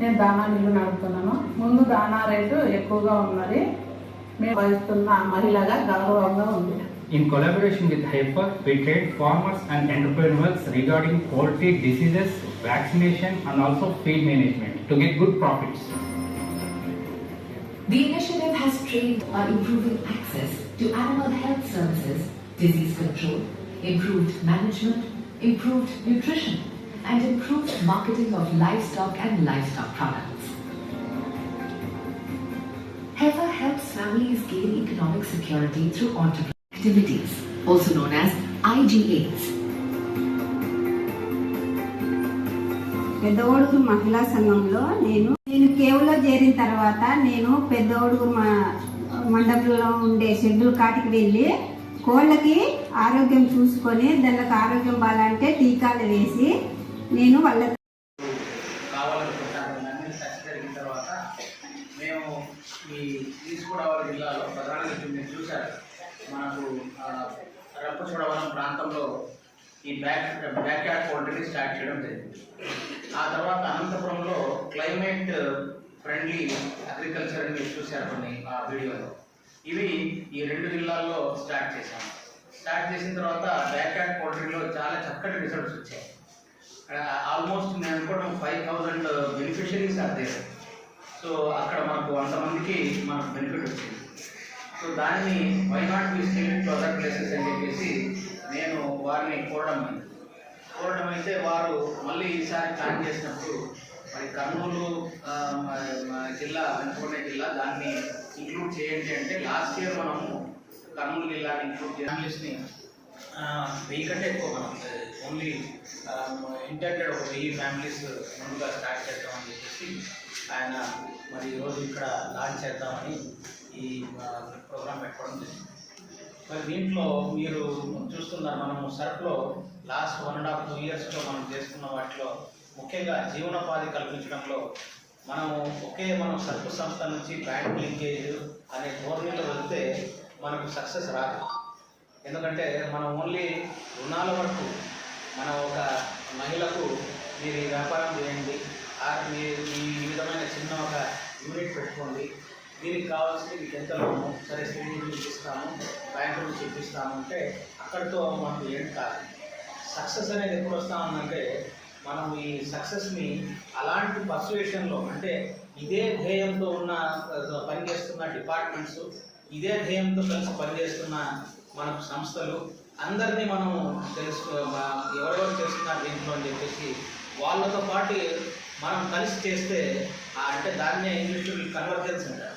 నేను దానా మిల్లు నడుపుతున్నాను ముందు దానా రేటు ఎక్కువగా ఉన్నది మేము వహిస్తున్న మహిళగా గౌరవంగా ఉంది In collaboration with HIPAA, we train farmers and entrepreneurs regarding poultry diseases, vaccination and also feed management to get good profits. The initiative has trained on improving access to animal health services, disease control, improved management, improved nutrition, and improved marketing of livestock and livestock products. HEFA helps families gain economic security through entrepreneurial activities, also known as IGAs. పెద్దోడుగు మహిళా సంఘంలో నేను నేను కేవలో చేరిన తర్వాత నేను పెద్దోడుగు మా మండపంలో ఉండే షెడ్యూల్ కాటికి వెళ్ళి కోళ్ళకి ఆరోగ్యం చూసుకొని దానికి ఆరోగ్యం బాగాలంటే టీకాలు వేసి నేను వాళ్ళ కావాలనుకుంటాను అన్ని జరిగిన తర్వాత మేము ఈ ఈస్ట్ గోదావరి జిల్లాలో ప్రధానంగా మీరు చూశారు. మనకు రప్పచోడవరం ప్రాంతంలో ఈ బ్యాక్ బ్యాక్ యార్డ్ పౌల్ట్రీని స్టార్ట్ చేయడం జరిగింది. ఆ తర్వాత అనంతపురంలో క్లైమేట్ ఫ్రెండ్లీ అగ్రికల్చర్ అని మీరు చూశారు కొన్ని ఆ వీడియోలో. ఇవి ఈ రెండు జిల్లాల్లో స్టార్ట్ చేశాము స్టార్ట్ చేసిన తర్వాత బ్యాక్ యార్డ్ పౌల్ట్రీలో చాలా చక్కటి రిజల్ట్స్ వచ్చాయి. ఆల్మోస్ట్ నేను అనుకోవడం ఫైవ్ థౌజండ్ బెనిఫిషరీస్ అదే సో అక్కడ మనకు మందికి మనకు బెనిఫిట్ వచ్చింది. సో దాన్ని why not be still to other places అని చెప్పేసి నేను వారిని కోరడం అయింది. కోరడం అయితే వారు మళ్ళీ ఈసారి ప్లాన్ చేసినప్పుడు మరి కర్నూలు జిల్లా వెనుకొండ జిల్లా దాన్ని ఇంక్లూడ్ చేయండి అంటే లాస్ట్ ఇయర్ మనము కర్నూలు జిల్లాని ఇంక్లూడ్ ఫ్యామిలీస్ని వెయ్యి కంటే ఎక్కువ మనం ఓన్లీ ఇంటెండెడ్ uh, ఒక వెయ్యి ఫ్యామిలీస్ ముందుగా స్టార్ట్ చేద్దామని చెప్పేసి ఆయన మరి ఈరోజు ఇక్కడ లాంచ్ చేద్దామని ఈ ప్రోగ్రామ్ పెట్టుకోవడం జరిగింది. మరి దీంట్లో మీరు చూస్తున్నారు మనము సర్ఫ్లో last one and half two ఇయర్స్లో మనం చేసుకున్న వాటిలో ముఖ్యంగా జీవనోపాధి కల్పించడంలో మనము ఒకే మనం సర్ఫ్ సంస్థ నుంచి బ్యాంక్ లింకేజ్ అనే ధోరణిలో వెళ్తే మనకు సక్సెస్ రాదు. ఎందుకంటే మనం ఓన్లీ రుణాల వరకు మనం ఒక మహిళకు మీరు ఈ వ్యాపారం చేయండి. మీరు ఈ విధమైన చిన్న ఒక యూనిట్ పెట్టుకోండి. దీనికి కావాల్సింది మీకు ఎంత లోను సరే స్త్రీ నుంచి ఇస్తాము బ్యాంకు నుంచి ఇప్పిస్తాము అంటే అక్కడితో మనకు ఏం కాదు. సక్సెస్ అనేది ఎప్పుడు వస్తా ఉందంటే మనం ఈ సక్సెస్ని అలాంటి పర్సువేషన్లో అంటే ఇదే ధ్యేయంతో ఉన్న పనిచేస్తున్న డిపార్ట్మెంట్స్ ఇదే ధ్యేయంతో కలిసి పనిచేస్తున్న మన సంస్థలు అందరినీ మనం తెలుసు ఎవరెవరు చేస్తున్నారు దీంట్లో అని చెప్పేసి వాళ్ళతో పాటు మనం కలిసి చేస్తే అంటే దాన్నే ఇంగ్లీష్లో కన్వర్జెన్స్ అంటారు.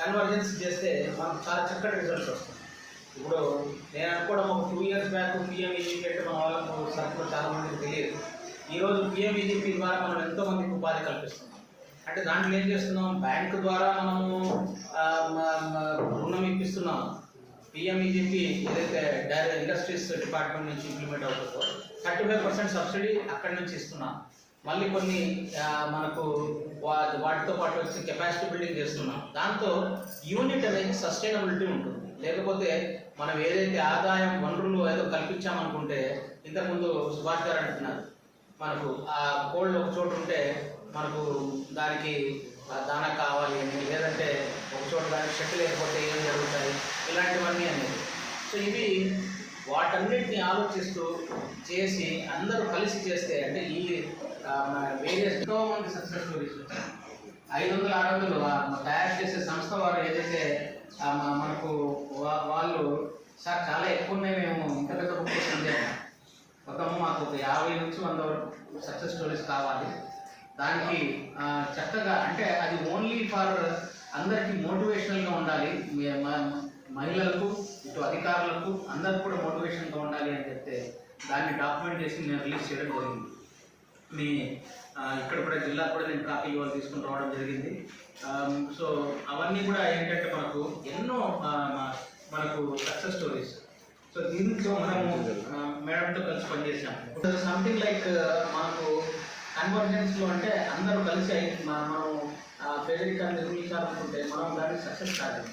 కన్వర్జెన్స్ చేస్తే మనకు చాలా చక్కటి రిజల్ట్స్ వస్తుంది ఇప్పుడు నేను అనుకోవడం ఒక two years back PM EGP అంటే మన వాళ్ళకు సర్కులు చాలామందికి తెలియదు. ఈరోజు పిఎం ఈజీపీ ద్వారా మనం ఎంతోమందికి ఉపాధి కల్పిస్తున్నాం. అంటే దాంట్లో ఏం చేస్తున్నాం? బ్యాంకు ద్వారా మనము రుణం ఇప్పిస్తున్నాం. పిఎంఈజీపీ ఏదైతే డైరెక్ట్ ఇండస్ట్రీస్ డిపార్ట్మెంట్ నుంచి ఇంప్లిమెంట్ అవుతుందో థర్టీ ఫైవ్ పర్సెంట్ సబ్సిడీ అక్కడి నుంచి ఇస్తున్నాం. మళ్ళీ కొన్ని మనకు వాటితో పాటు వచ్చి కెపాసిటీ బిల్డింగ్ చేస్తున్నాం. దాంతో యూనిట్ అనేది సస్టైనబిలిటీ ఉంటుంది. లేకపోతే మనం ఏదైతే ఆదాయం వనరులు ఏదో కల్పించామనుకుంటే ఇంతకుముందు సుభాష్ గారు అంటున్నారు మనకు ఆ కోల్డ్ ఒక చోటు ఉంటే మనకు దానికి దాన కావాలి అని లేదంటే ఒక చోట లేకపోతే ఏం జరుగుతాయి? ఇలాంటివన్నీ అనేది. సో ఇవి వాటన్నిటిని ఆలోచిస్తూ చేసి అందరూ కలిసి చేస్తే అంటే ఈ వేరియస్ ఎంతో మంది సక్సెస్ స్టోరీస్ వచ్చాయి. ఐదు వందల ఆరు వందలు తయారు చేసే సంస్థ వారు ఏదైతే మనకు వా- వాళ్ళు సార్ చాలా ఎక్కువ ఉన్నాయి మేము ఇంత పెద్ద బుక్ చేసింది మొత్తము మాకు ఒక యాభై నుంచి వంద వరకు సక్సెస్ స్టోరీస్ కావాలి. దానికి చక్కగా అంటే అది ఓన్లీ ఫర్ అందరికీ మోటివేషనల్గా ఉండాలి. మహిళలకు ఇటు అధికారులకు అందరికి కూడా మోటివేషన్గా ఉండాలి అని చెప్తే దాన్ని డాక్యుమెంట్ చేసి నేను రిలీజ్ చేయడం జరిగింది. మీ ఇక్కడ కూడా జిల్లా కూడా నేను కాపీ ఇవాళ తీసుకుని రావడం జరిగింది. సో అవన్నీ కూడా ఏంటంటే మనకు ఎన్నో మనకు సక్సెస్ స్టోరీస్ సో దీంతో మనము మేడంతో కలిసి పనిచేసాం సంథింగ్ లైక్ మనకు కన్వర్జెన్స్లో అంటే అందరూ కలిసి మనం ఆ, నిర్మించాలనుకుంటే మనం దాన్ని సక్సెస్ కాదు.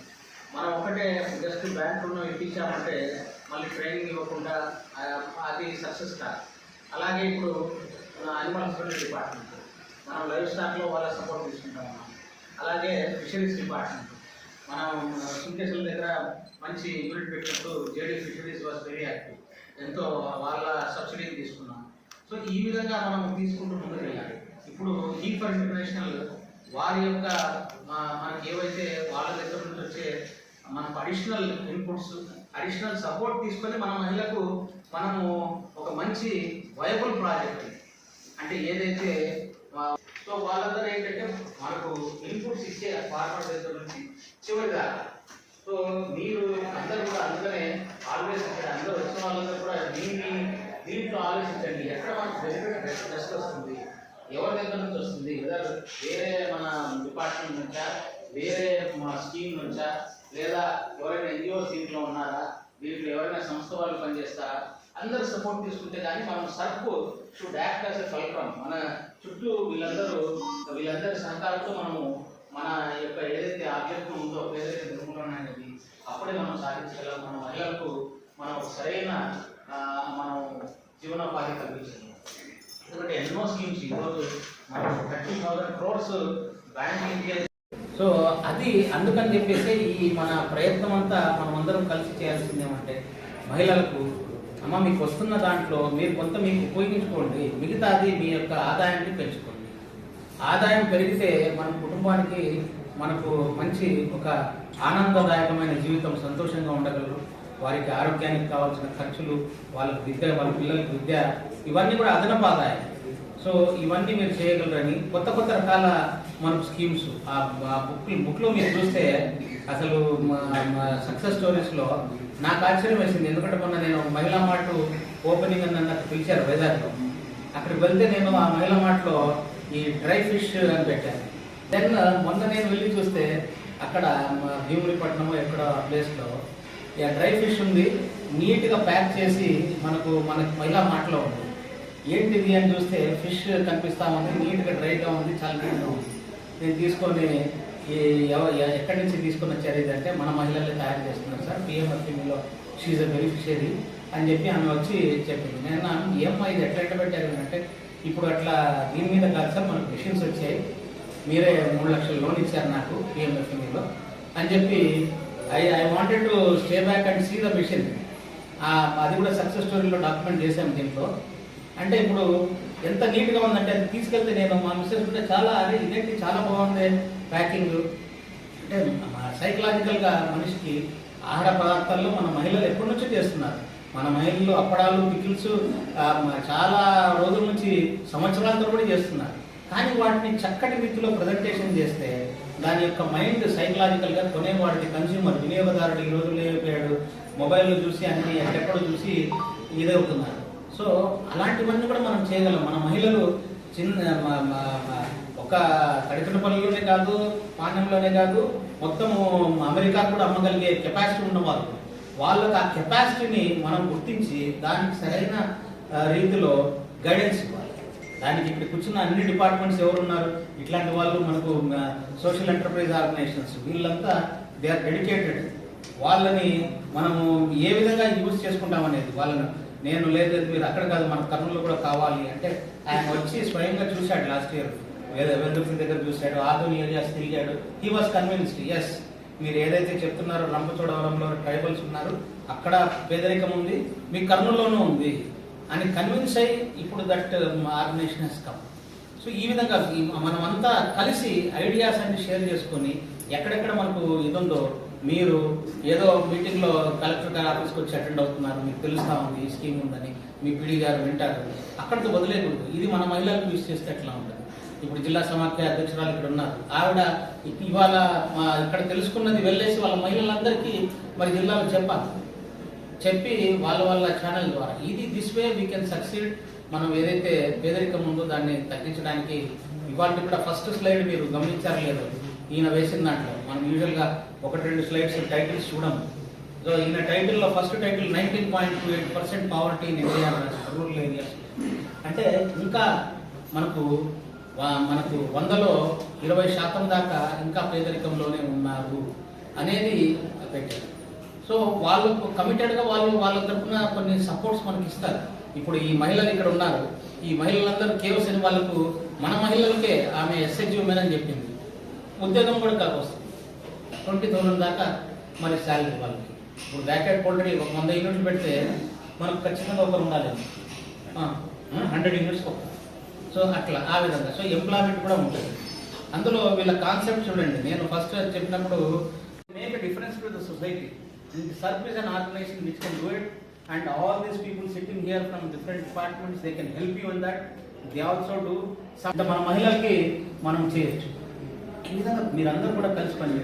మనం ఒకటే జస్ట్ బ్యాంకులో ఇప్పించామంటే మళ్ళీ ట్రైనింగ్ ఇవ్వకుండా అది సక్సెస్ కాదు. అలాగే ఇప్పుడు అనిమల్ హస్బెండరీ డిపార్ట్మెంట్ మనం లైఫ్ స్టాక్లో వాళ్ళ సపోర్ట్ తీసుకుంటాం మనం. అలాగే ఫిషరీస్ డిపార్ట్మెంట్ మనం సుంకేశ్వర దగ్గర మంచి యూనిట్ పెట్టినప్పుడు JD fisheries was very active ఎంతో వాళ్ళ సబ్సిడీని తీసుకున్నాం. సో ఈ విధంగా మనం తీసుకుంటూ ముందుకు వెళ్ళాలి. ఇప్పుడు ఈ ఫర్ ఇంటర్నేషనల్ వారి యొక్క మనకి ఏవైతే వాళ్ళ దగ్గర నుంచి వచ్చే మనకు అడిషనల్ ఇన్పుట్స్ అడిషనల్ సపోర్ట్ తీసుకొని మన మహిళలకు మనము ఒక మంచి వయబుల్ ప్రాజెక్ట్ అంటే ఏదైతే సో వాళ్ళందరూ ఏంటంటే మనకు ఇన్పుట్స్ ఇచ్చే ఫార్మర్ దగ్గర నుంచి చివరిగా. సో మీరు అందరూ కూడా అందుకనే ఆలోచించండి అందరూ వచ్చిన వాళ్ళందరూ కూడా దీన్ని దీంట్లో ఆలోచించండి. ఎక్కడ మనకు బెస్ట్ బెస్ట్ వస్తుంది? ఎవరి దగ్గర నుంచి వస్తుంది? వెదర్ వేరే మన డిపార్ట్మెంట్ నుంచా? వేరే మా స్కీమ్ నుంచా? లేదా ఎవరైనా ఎన్జిఓ దీంట్లో ఉన్నారా? దీంట్లో ఎవరైనా సంస్థ వాళ్ళు పనిచేస్తారా? అందరూ సపోర్ట్ తీసుకుంటే కానీ మనం సర్కు should act as a fulcrum మన చుట్టూ వీళ్ళందరూ వీళ్ళందరి సహకారంతో మనము మన యొక్క ఏదైతే ఆబ్జెక్ట్ ఉందో ఏదైతే నిర్మూలన అనేది అప్పుడే మనం సాధించగలం. మన మహిళలకు మనం సరైన మనం జీవనోపాధి కల్పించగలం. ఎన్నో స్కీమ్స్ ఈరోజు మనం thirty thousand crores banking so అది అందుకని చెప్పేసి ఈ మన ప్రయత్నం అంతా మనం అందరం కలిసి చేయాల్సింది ఏమంటే మహిళలకు అమ్మ మీకు వస్తున్న దాంట్లో మీరు కొంత మీకు ఉపయోగించుకోండి. మిగతాది మీ యొక్క ఆదాయాన్ని పెంచుకోండి. ఆదాయం పెరిగితే మన కుటుంబానికి మనకు మంచి ఒక ఆనందదాయకమైన జీవితం సంతోషంగా ఉండగలరు. వారికి ఆరోగ్యానికి కావాల్సిన ఖర్చులు వాళ్ళకి విద్య వాళ్ళ పిల్లలకి విద్య ఇవన్నీ కూడా అదనపు ఆదాయం సో ఇవన్నీ మీరు చేయగలరని కొత్త కొత్త రకాల మనకు స్కీమ్స్ ఆ బుక్ బుక్లో మీరు చూస్తే అసలు సక్సెస్ స్టోరీస్లో నాకు ఆశ్చర్యం వేసింది. ఎందుకంటే మొన్న నేను మహిళా మార్ట్ ఓపెనింగ్ అని నాకు పిలిచారు వైజాగ్లో. అక్కడికి వెళ్తే నేను ఆ మహిళా మార్ట్లో ఈ డ్రై ఫిష్ అని పెట్టాను. దెన్ మొన్న నేను వెళ్ళి చూస్తే అక్కడ భీమునిపట్నం ఎక్కడ ప్లేస్లో ఇక డ్రై ఫిష్ ఉంది నీట్గా ప్యాక్ చేసి మనకు మన మహిళా మార్ట్లో ఉంది. ఏంటిది అని చూస్తే ఫిష్ కనిపిస్తా ఉంది నీట్గా డ్రైగా ఉంది చాలా నీట్గా ఉంది. నేను తీసుకొని ఈ ఎక్కడి నుంచి తీసుకొని వచ్చారు ఇదంటే మన మహిళలే తయారు చేస్తున్నారు సార్ పిఎంఎఫ్ఎంలో షీజ్ అ బెనిఫిషియరీ అని చెప్పి ఆమె వచ్చి చెప్పింది. నేను ఈఎంఐ ఏమ్మా ఇది ఎట్లా ఎట్లా పెట్టారు? అంటే ఇప్పుడు అట్లా దీని మీద కాదు సార్ మనకు మిషన్స్ వచ్చాయి. మీరే మూడు లక్షల లోన్ ఇచ్చారు నాకు పిఎంఎఫ్ఎంలో అని చెప్పి I I wanted to stay back and see the mission అది కూడా సక్సెస్ స్టోరీలో డాక్యుమెంట్ చేశాము దీంట్లో. అంటే ఇప్పుడు ఎంత నీట్గా ఉందంటే అది తీసుకెళ్తే నేను మా మిస్సెస్ ఉంటే చాలా అరే ఇదేంటి చాలా బాగుంది ప్యాకింగ్. అంటే సైకలాజికల్గా మనిషికి ఆహార పదార్థాల్లో మన మహిళలు ఎప్పటి నుంచో చేస్తున్నారు. మన మహిళలు అప్పడాలు పికిల్స్ చాలా రోజుల నుంచి సంవత్సరాల కూడా చేస్తున్నారు. కానీ వాటిని చక్కటి రీతిలో ప్రజెంటేషన్ చేస్తే దాని యొక్క మైండ్ సైకలాజికల్గా కొనేవాడికి కన్స్యూమర్ వినియోగదారుడు ఈ రోజుల్లో అయిపోయాడు మొబైల్లో చూసి అన్ని ఎక్కడెక్కడో చూసి ఇదవుతున్నారు సో అలాంటివన్నీ కూడా మనం చేయగలం. మన మహిళలు చిన్న ఒక మ- పనుల్లోనే కాదు పాణ్యంలోనే కాదు మొత్తము అమెరికా కూడా అమ్మగలిగే కెపాసిటీ ఉన్నవాళ్ళు వాళ్ళకి ఆ కెపాసిటీని మనం గుర్తించి దానికి సరైన రీతిలో గైడెన్స్ ఇవ్వాలి. దానికి ఇక్కడ కూర్చున్న అన్ని డిపార్ట్మెంట్స్ ఎవరు ఉన్నారు ఇట్లాంటి వాళ్ళు మనకు సోషల్ ఎంటర్ప్రైజ్ ఆర్గనైజేషన్స్ వీళ్ళంతా దే ఆర్ డెడికేటెడ్. వాళ్ళని మనము ఏ విధంగా యూజ్ చేసుకుంటాం అనేది వాళ్ళని నేను లేదు మీరు అక్కడ కాదు మన కర్నూలు కూడా కావాలి అంటే ఆయన వచ్చి స్వయంగా చూశాడు లాస్ట్ ఇయర్ వెల్దుర్తి దగ్గర చూశాడు ఆధుని ఏరియాస్ తిరిగాడు. హీ వాస్ కన్విన్స్డ్ ఎస్ మీరు ఏదైతే చెప్తున్నారో రంపచోడవరంలో ట్రైబల్స్ ఉన్నారు అక్కడ పేదరికం ఉంది మీ కర్నూలులోనూ ఉంది అని కన్విన్స్ అయ్యి ఇప్పుడు that organisation has come so ఈ విధంగా మనమంతా కలిసి ఐడియాస్ అన్ని షేర్ చేసుకొని ఎక్కడెక్కడ మనకు ఇది ఉందో మీరు ఏదో మీటింగ్లో కలెక్టర్ గారి ఆఫీస్కి వచ్చి అటెండ్ అవుతున్నారు మీకు తెలుస్తా ఉంది ఈ స్కీమ్ ఉందని మీ పీడీ గారు వింటారు. అక్కడితో వదిలేకూడదు ఇది మన మహిళలకు యూజ్ చేస్తే ఎట్లా ఉంటుంది? ఇప్పుడు జిల్లా సమాఖ్య అధ్యక్షురాలు ఇక్కడ ఉన్నారు. ఆవిడ ఇవాళ మా ఇక్కడ తెలుసుకున్నది వెళ్ళేసి వాళ్ళ మహిళలందరికీ మరి జిల్లాలో చెప్పాలి. చెప్పి వాళ్ళ వాళ్ళ ఛానల్ ద్వారా. ఇది this way we can succeed మనం ఏదైతే పేదరికం ఉందో దాన్ని తగ్గించడానికి ఇవాళ కూడా ఫస్ట్ స్లైడ్ మీరు గమనించారు లేదు ఈయన వేసిన దాంట్లో. మనం యూజువల్గా ఒకటి రెండు స్లైడ్స్ టైటిల్స్ చూడము. సో ఈయన టైటిల్లో first title nineteen point two eight percent poverty in India rural areas అంటే ఇంకా మనకు మనకు వందలో ఇరవై శాతం దాకా ఇంకా పేదరికంలోనే ఉన్నారు అనేది పెట్టారు. సో వాళ్ళు కమిటెడ్గా వాళ్ళు వాళ్ళ తరఫున కొన్ని సపోర్ట్స్ మనకి ఇస్తారు. ఇప్పుడు ఈ మహిళలు ఇక్కడ ఉన్నారు. ఈ మహిళలందరూ కేవసిన వాళ్ళకు మన మహిళలకే ఆమె ఎస్హెచ్యూ ఉమెన్ అని చెప్పింది. ఉద్యోగం కూడా కాకు వస్తుంది. ట్వంటీ థౌసండ్ దాకా మరి శాలరీ వాళ్ళకి. ఇప్పుడు బ్యాకెట్ పోల్ట్రీ ఒక వంద యూనిట్లు పెడితే మనకు ఖచ్చితంగా ఒకరు ఉండాలి. హండ్రెడ్ యూనిట్స్ ఒక సో అట్లా ఆ విధంగా. సో ఎంప్లాయ్మెంట్ కూడా ఉంటుంది. అందులో వీళ్ళ కాన్సెప్ట్ చూడండి. నేను ఫస్ట్ చెప్పినప్పుడు make difference to the society service and organisation which can do it and all these people sitting here from different departments they can help you in that they also do మన మహిళలకి మనం చేయొచ్చు. ఈ విధంగా మీరందరూ కూడా కలిసి పని